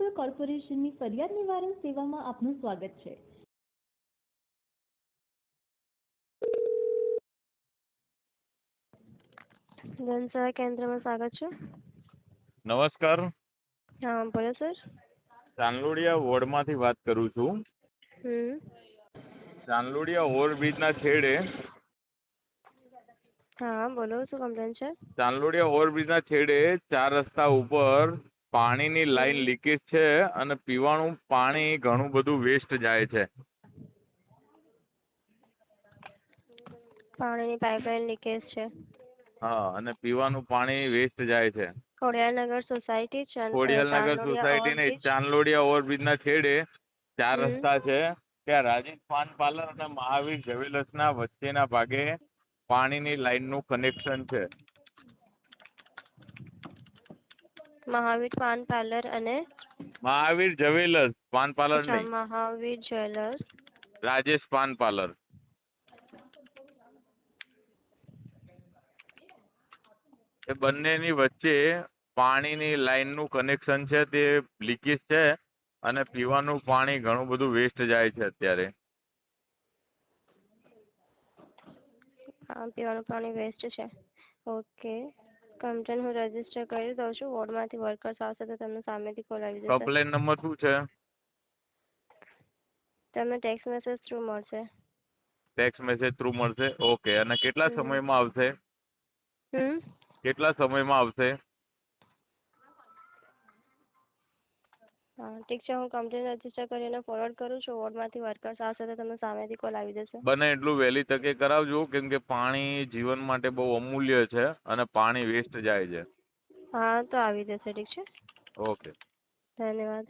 Municipal કોર્પોરેશનની ફરિયાદ નિવારણ સેવામાં આપનું સ્વાગત છે. જનસેવા કેન્દ્રમાં સ્વાગત છે. નમસ્કાર. હા બોલો સર. ચાંદલોડિયા વોર્ડમાંથી વાત કરું છું. હમ. ચાંદલોડિયા ઓવરબ્રિજના છેડે હા બોલો શું કમ્પ્લેન છે? ચાંદલોડિયા ઓવરબ્રિજના છેડે ચાર રસ્તા ઉપર પાણીની લાઈન લીકેજ છે અને પીવાનું પાણી ઘણું બધું વેસ્ટ જાય છે. પાણીની પાઇપલાઇન લીકેજ છે. હા અને પીવાનું પાણી વેસ્ટ જાય છે. ખોડિયારનગર સોસાયટી ખોડિયાલનગર સોસાયટી ને ઓવરબ્રિજ. ના છેડે ચાર રસ્તા છે. ત્યાં રાજીવ પાન પાર્લર અને મહાવીર જ્વેલર્સના વચ્ચેના ભાગે પાણીની લાઈનનું કનેક્શન છે. મહાવીર પાન પાર્લર અને મહાવીર જ્વેલર્સ પાન પાર્લર નહીં. મહાવીર જ્વેલર્સ. રાજેશ પાન પાર્લર. એ બંનેની વચ્ચે પાણીની લાઈનનું કનેક્શન છે તે લીકેજ છે અને પીવાનું પાણી ઘણું બધું વેસ્ટ જાય છે અત્યારે. પીવાનું પાણી વેસ્ટ છે. ઓકે કમ્પ્લેન હું રજિસ્ટર કરી દઉં છું. વોર્ડમાંથી વર્કર્સ આવશે તો તમને સામેથી કોલ આવી જશે. કમ્પ્લેન નંબર શું છે? તમને ટેક્સ્ટ મેસેજ થ્રુ મળશે. ટેક્સ્ટ મેસેજ થ્રુ મળશે? ઓકે અને કેટલા. સમયમાં આવશે? કેટલા સમયમાં આવશે? હા ઠીક છે હું કમ્પ્લેન રજિસ્ટર કરીને ફોરવર્ડ કરું છું. વોર્ડમાંથી વર્કર્સ આવશે તો તમને સામેથી કોલ આવી જશે. બને એટલું વહેલી તકે કરાવજો કેમ કે પાણી જીવન માટે બહુ અમૂલ્ય છે અને પાણી વેસ્ટ જાય છે. હા તો આવી જશે ઠીક છે? ઓકે. ધન્યવાદ.